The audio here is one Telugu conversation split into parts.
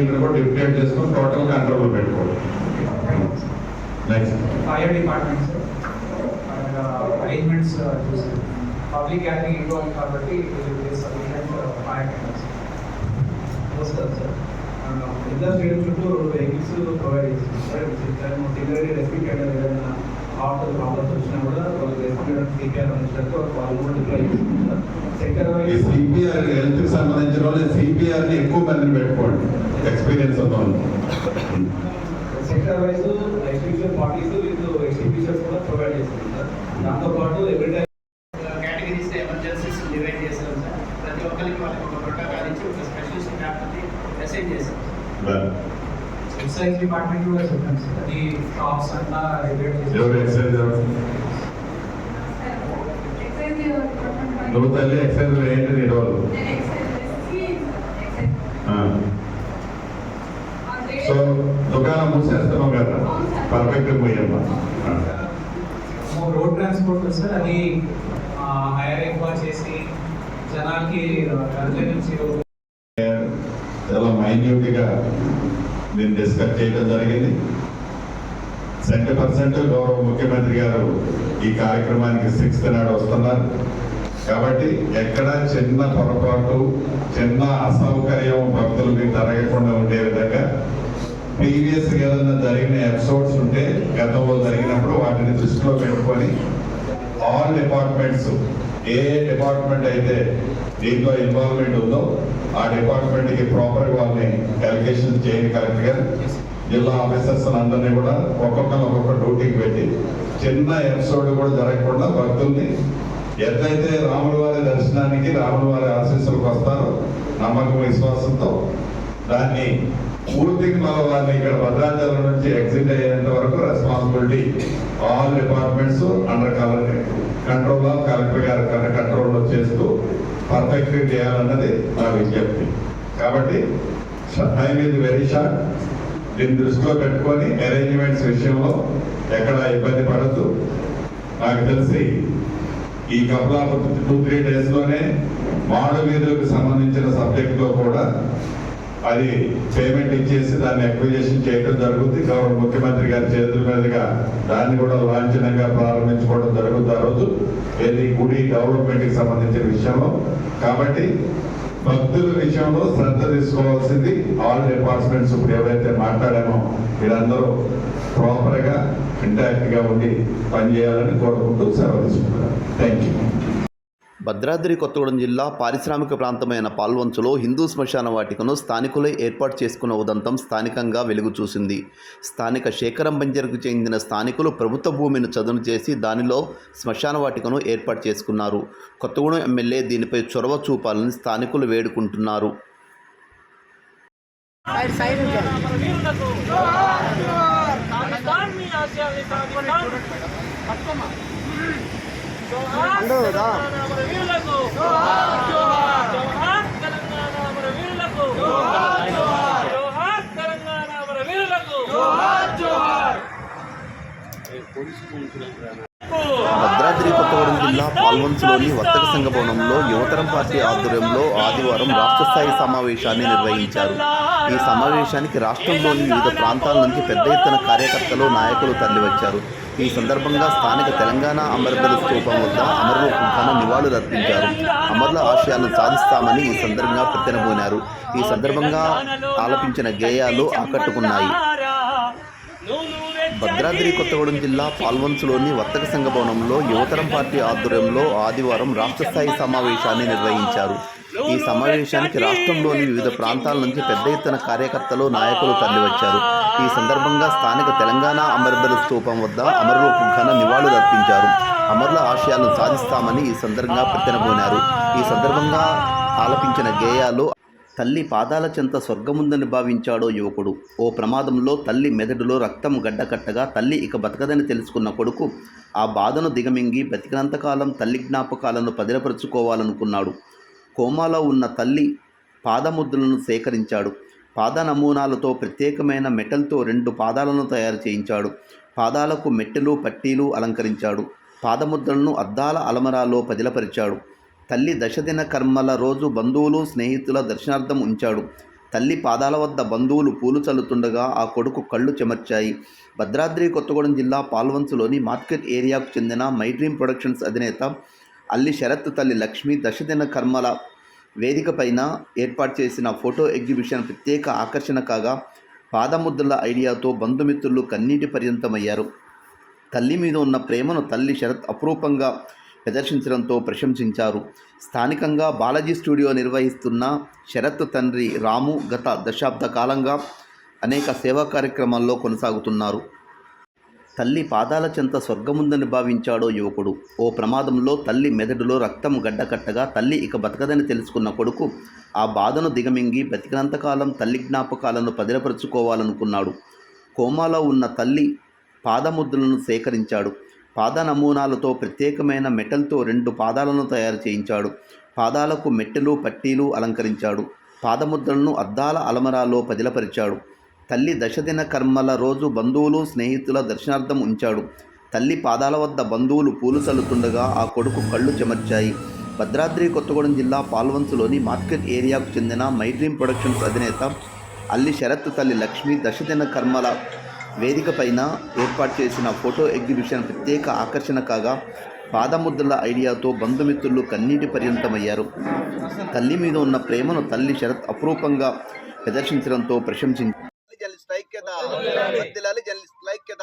టీంని కూడా డిప్లేట్ చేసుకొని టోటల్ కంట్రోల్ పెట్టుకోవాలి. నెక్స్ట్ ఫైర్ డిపార్ట్మెంట్ అరేంజ్మెంట్స్ చూసి. పబ్లిక్ గ్యాదరింగ్ ఎక్కువ ఉంది కాబట్టి ఫైర్ వస్తుంది సార్ ఇందా స్టేడియం చుట్టూ వెహికల్స్ ప్రొవైడ్ చేస్తుంది సార్ టెంపరీ ఏదైనా ఆఫ్టర్ ప్రాబ్లమ్స్ వచ్చినా కూడా వాళ్ళకి రెస్క్యూ సిపిఆర్ అందించడానికి వాళ్ళు కూడా డిప్లాయ్ చేస్తుంది సార్ సెక్టర్ ఈ వైజ్ సిపిఆర్ హెల్త్కి సంబంధించిన వాళ్ళు సిపిఆర్ని ఎక్కువ మందిని పెట్టుకోండి ఎక్స్పీరియన్స్ ఉన్న వాళ్ళు. Sector wise extinction parties with కూడా ప్రొవైడ్ చేస్తుంది సార్ దాంతో పాటు every time categories emergencies divide చేశారు సార్. ప్రతి ఒక్కరికి వాళ్ళకి ఒక ప్రోటోకాల్ ఇచ్చి ఒక స్పెషలిస్ట్ డాక్టర్ని అసైన్ చేశారు. ఎక్సైజ్ డిపార్ట్మెంట్ కూడా చెప్పాం సార్. అది షాప్స్ అంతా ఎవరు? నువ్వు తల్లి ఎక్సైజ్ ఏంటి నీ రోల్ సో దుకాణం మూసేస్తున్నాం కదా. పర్ఫెక్ట్ పోయమ్మా రోడ్ ట్రాన్స్పోర్ట్ సార్. అది హైర్ ఎక్కువ చేసి జనాలకి కన్వీనియన్స్ దీన్ని డిస్కస్ చేయడం జరిగింది. సెంటర్ పర్సెంట్ గౌరవ ముఖ్యమంత్రి గారు ఈ కార్యక్రమానికి సిక్స్త్ నాడు వస్తున్నారు. కాబట్టి ఎక్కడ చిన్న పొరపాటు చిన్న అసౌకర్యం భక్తులకి జరగకుండా ఉండే విధంగా ప్రీవియస్ ఏదైనా జరిగిన ఎపిసోడ్స్ ఉంటే గతంలో జరిగినప్పుడు వాటిని దృష్టిలో పెట్టుకొని ఆల్ డిపార్ట్మెంట్స్ ఏ డిపార్ట్మెంట్ అయితే దీంట్లో ఇన్వాల్వ్మెంట్ ఉందో ఆ డిపార్ట్మెంట్కి ప్రాపర్ వాళ్ళని అలిగేషన్ చేయండి కరెక్ట్గా జిల్లా ఆఫీసర్స్ అందరినీ కూడా ఒక్కొక్కరు ఒక్కొక్క డ్యూటీకి పెట్టి చిన్న ఎపిసోడ్ కూడా జరగకుండా భక్తుల్ని ఎట్లయితే రాముల వారి దర్శనానికి రాముల వారి ఆశీస్సులకు వస్తారో నమ్మకం విశ్వాసంతో దాన్ని పూర్తిగా మన వారిని ఇక్కడ భద్రాచలం నుంచి ఎగ్జిట్ అయ్యేంత వరకు responsibility all departments under control of collector గారి కంట్రోల్లో చేస్తూ పర్ఫెక్ట్ చేయాలన్నది నా విజ్ఞప్తి. కాబట్టి టైం ఇది వెరీ షార్ట్. దీన్ని దృష్టిలో పెట్టుకొని అరేంజ్మెంట్స్ విషయంలో ఎక్కడ ఇబ్బంది పడద్దు. నాకు తెలిసి ఈ కపుల్ టూ త్రీ డేస్లోనే మాడు వీధులకు సంబంధించిన సబ్జెక్ట్లో కూడా అది పేమెంట్ ఇచ్చేసి దాన్ని అక్విజేషన్ చేయడం జరుగుతుంది గౌరవ ముఖ్యమంత్రి గారి చేతుల మీదుగా దాన్ని కూడా లాంఛనంగా ప్రారంభించుకోవడం జరుగుతుంది ఆ రోజు. ఏది గుడి డెవలప్మెంట్ సంబంధించిన విషయంలో కాబట్టి భక్తుల విషయంలో శ్రద్ధ తీసుకోవాల్సింది ఆల్ డిపార్ట్మెంట్స్ ఇప్పుడు ఎవరైతే మాట్లాడామో వీళ్ళందరూ ప్రాపర్గా ఇంటాక్ట్గా ఉండి పనిచేయాలని కోరుకుంటూ సెలవు తీసుకుంటున్నారు థ్యాంక్ యూ భద్రాద్రి కొత్తగూడెం జిల్లా పారిశ్రామిక ప్రాంతమైన పాల్వంచులో హిందూ శ్మశాన వాటికను స్థానికులే ఏర్పాటు చేసుకున్న ఉదంతం స్థానికంగా వెలుగు చూసింది. స్థానిక శేఖరం బంజర్కు చెందిన స్థానికులు ప్రభుత్వ భూమిని చదును చేసి దానిలో శ్మశాన వాటికను ఏర్పాటు చేసుకున్నారు. కొత్తగూడెం ఎమ్మెల్యే దీనిపై చొరవ చూపాలని స్థానికులు వేడుకుంటున్నారు. భద్రాద్రి కొత్తగూడెం జిల్లా పాల్వంచులోని వర్తక సంఘ భవనంలో యువతరం పార్టీ ఆధ్వర్యంలో ఆదివారం రాష్ట్ర స్థాయి సమావేశాన్ని నిర్వహించారు. ఈ సమావేశానికి రాష్ట్రంలోని వివిధ ప్రాంతాల నుంచి పెద్ద ఎత్తున కార్యకర్తలు నాయకులు తరలివచ్చారు. ఈ సందర్భంగా స్థానిక తెలంగాణ అమరబలి స్థూపం వద్ద అమరుల కుంభాన నివాళులు అర్పించారు. అమరుల ఆశయాలను సాధిస్తామని ఈ సందర్భంగా ప్రతినబూనారు ఈ సందర్భంగా ఆలపించిన గేయాలు ఆకట్టుకున్నాయి. భద్రాద్రి కొత్తగూడెం జిల్లా పాల్వంచులోని వర్తక సంఘ భవనంలో యువతరం పార్టీ ఆధ్వర్యంలో ఆదివారం రాష్ట్ర స్థాయి సమావేశాన్ని నిర్వహించారు. ఈ సమావేశానికి రాష్ట్రంలోని వివిధ ప్రాంతాల నుంచి పెద్ద ఎత్తున కార్యకర్తలు నాయకులు తరలివచ్చారు. ఈ సందర్భంగా స్థానిక తెలంగాణ అమరబల స్థూపం వద్ద అమరులకు ఘన నివాళులర్పించారు అమరుల ఆశయాలను సాధిస్తామని ఈ సందర్భంగా ప్రతినబూనారు. ఈ సందర్భంగా ఆలపించిన గేయాలు తల్లి పాదాల చెంత స్వర్గముందని భావించాడో యువకుడు. ఓ ప్రమాదంలో తల్లి మెదడులో రక్తం గడ్డకట్టగా తల్లి ఇక బతకదని తెలుసుకున్న కొడుకు ఆ బాధను దిగమింగి బతికినంతకాలం తల్లి జ్ఞాపకాలను పదిలపరుచుకోవాలనుకున్నాడు. కోమాలో ఉన్న తల్లి పాదముద్రలను సేకరించాడు. పాద నమూనాలతో ప్రత్యేకమైన మెటల్తో రెండు పాదాలను తయారు చేయించాడు. పాదాలకు మెట్టెలు పట్టీలు అలంకరించాడు. పాదముద్రలను అద్దాల అలమరాలో పదిలపరిచాడు. తల్లి దశదిన కర్మల రోజు బంధువులు స్నేహితుల దర్శనార్థం ఉంచాడు. తల్లి పాదాల వద్ద బంధువులు పూలు చల్లుతుండగా ఆ కొడుకు కళ్ళు చెమర్చాయి. భద్రాద్రి కొత్తగూడెం జిల్లా పాల్వంచులోని మార్కెట్ ఏరియాకు చెందిన మై డ్రీమ్ ప్రొడక్షన్స్ అధినేత అల్లి శరత్ తల్లి లక్ష్మి దశదిన కర్మల వేదిక పైన ఏర్పాటు చేసిన ఫోటో ఎగ్జిబిషన్ ప్రత్యేక ఆకర్షణ కాగా పాదముద్రల ఐడియాతో బంధుమిత్రులు కన్నీటి పర్యంతమయ్యారు. తల్లి మీద ఉన్న ప్రేమను తల్లి శరత్ అపురూపంగా ప్రదర్శించడంతో ప్రశంసించారు. స్థానికంగా బాలాజీ స్టూడియో నిర్వహిస్తున్న శరత్ తండ్రి రాము గత దశాబ్ద కాలంగా అనేక సేవా కార్యక్రమాల్లో కొనసాగుతున్నారు. తల్లి పాదాల చెంత స్వర్గముందని భావించాడో యువకుడు. ఓ ప్రమాదంలో తల్లి మెదడులో రక్తం గడ్డకట్టగా తల్లి ఇక బతకదని తెలుసుకున్న కొడుకు ఆ బాధను దిగమింగి బతికినంతకాలం తల్లి జ్ఞాపకాలను పదిలపరుచుకోవాలనుకున్నాడు. కోమాలో ఉన్న తల్లి పాదముద్రలను సేకరించాడు. పాద నమూనాలతో ప్రత్యేకమైన మెటల్తో రెండు పాదాలను తయారు చేయించాడు. పాదాలకు మెట్టెలు పట్టీలు అలంకరించాడు. పాదముద్రలను అద్దాల అలమరాలో పదిలపరిచాడు. తల్లి దశదిన కర్మల రోజు బంధువులు స్నేహితుల దర్శనార్థం ఉంచాడు. తల్లి పాదాల వద్ద బంధువులు పూలు చల్లుతుండగా ఆ కొడుకు కళ్ళు చెమర్చాయి. భద్రాద్రి కొత్తగూడెం జిల్లా పాల్వంచులోని మార్కెట్ ఏరియాకు చెందిన మై డ్రీమ్ ప్రొడక్షన్స్ అధినేత అల్లి శరత్ తల్లి లక్ష్మి దశదిన కర్మల వేదిక పైన ఏర్పాటు చేసిన ఫోటో ఎగ్జిబిషన్ ప్రత్యేక ఆకర్షణ కాగా పాదముద్రల ఐడియాతో బంధుమిత్రులు కన్నీటి పర్యంతమయ్యారు. తల్లి మీద ఉన్న ప్రేమను తల్లి శరత్ అపురూపంగా ప్రదర్శించడంతో ప్రశంసించారు. ఐక్యత వర్దిలాలి జర్నలిస్ట్ ఐక్యత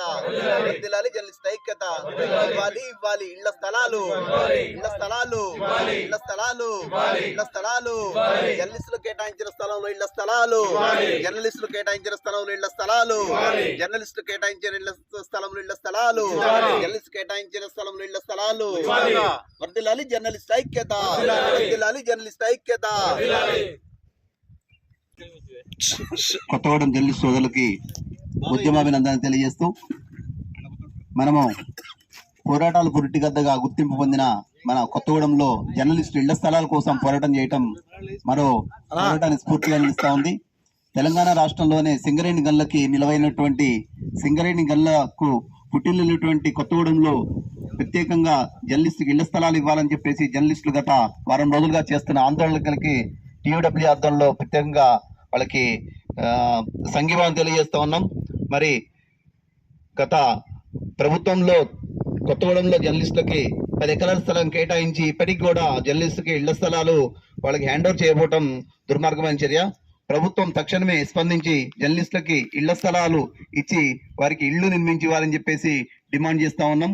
వర్దిలాలి జర్నలిస్ట్ ఐక్యత ఇవ్వాలి ఇవ్వాలి. ఇళ్ళ స్థలాలు. ఇళ్ళ స్థలాలు. ఇళ్ళ స్థలాలు. ఇళ్ళ స్థలాలు. జర్నలిస్టులు కేటాయించిన స్థలంలో ఇళ్ళ స్థలాలు. జర్నలిస్టులు కేటాయించిన స్థలంలో ఇళ్ళ స్థలాలు. జర్నలిస్టులు కేటాయించిన ఇళ్ళ స్థలంలో ఇళ్ళ స్థలాలు. జర్నలిస్ట్ కేటాయించిన స్థలంలో ఇళ్ళ స్థలాలు. వర్దిలాలి జర్నలిస్ట్ ఐక్యత వర్దిలాలి జర్నలిస్ట్ ఐక్యత కొత్తగూడెం ఢిల్లీ సోదరులకి ఉద్యమాభినందనలు తెలియజేస్తూ మనము పోరాటాలు పురిటిగద్దగా గుర్తింపు పొందిన మన కొత్తగూడెంలో జర్నలిస్టులు ఇళ్ళ స్థలాల కోసం పోరాటం చేయటం మరో పోరాటాన్ని స్ఫూర్తిగా నిలుస్తా ఉంది. తెలంగాణ రాష్ట్రంలోనే సింగరేణి గన్లకి నిలవైనటువంటి సింగరేణి గన్లకు పుట్టిల్లినటువంటి కొత్తగూడెంలో ప్రత్యేకంగా జర్నలిస్టుకి ఇళ్ళ స్థలాలు ఇవ్వాలని చెప్పేసి జర్నలిస్టులు గత వారం రోజులుగా చేస్తున్న ఆందోళనలకి టీయూడబ్ల్యూ అర్థంలో ప్రత్యేకంగా వాళ్ళకి సంఘీభావం తెలియజేస్తూ ఉన్నాం. మరి గత ప్రభుత్వంలో కొత్తగూడెంలో జర్నలిస్టులకి పది ఎకరాల స్థలం కేటాయించి ఇప్పటికి కూడా జర్నలిస్టుకి ఇళ్ళ స్థలాలు వాళ్ళకి హ్యాండ్ ఓవర్ చేయబోవటం దుర్మార్గమైన చర్య. ప్రభుత్వం తక్షణమే స్పందించి జర్నలిస్టులకి ఇళ్ళ స్థలాలు ఇచ్చి వారికి ఇళ్ళు నిర్మించి వారని చెప్పేసి డిమాండ్ చేస్తా ఉన్నాం.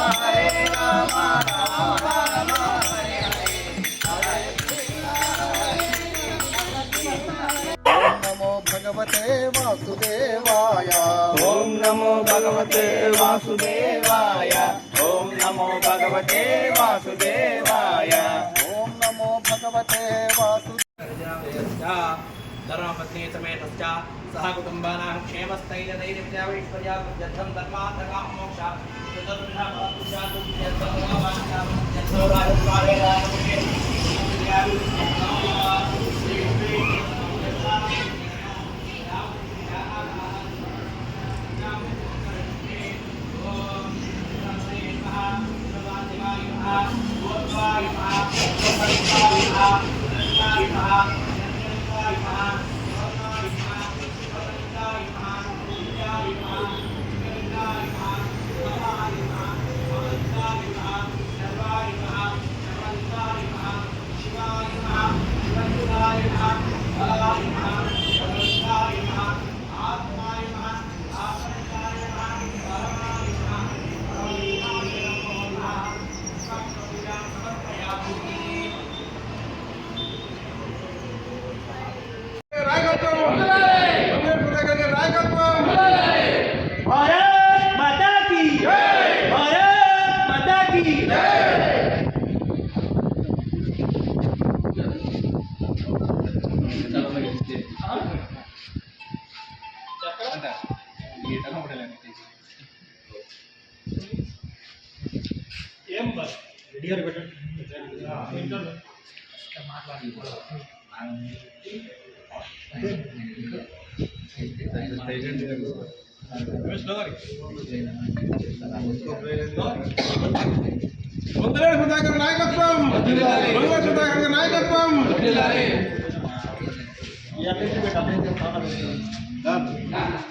वासुदेवाय। ओम नमो भगवते वासुदेवाय। ओम नमो भगवते वासुदेवाय। धर्मपत्नी समेतश्च सह कुटुम्बानां क्षेमस्थैर्यधैर्यविद्यावैश्वर्यार्थं धर्मार्थकां मोक्षात् चतुर्धा भवतु Thank you. అంటారు గీతలో ఉండలేని ఏం బస్? రెడీగా పెట్టండి. మాట్లాడి వందలే సుధాకర్ నాయకత్వం! వందల సుధాకర్ నాయకత్వం! ఇవన్నీ Dado.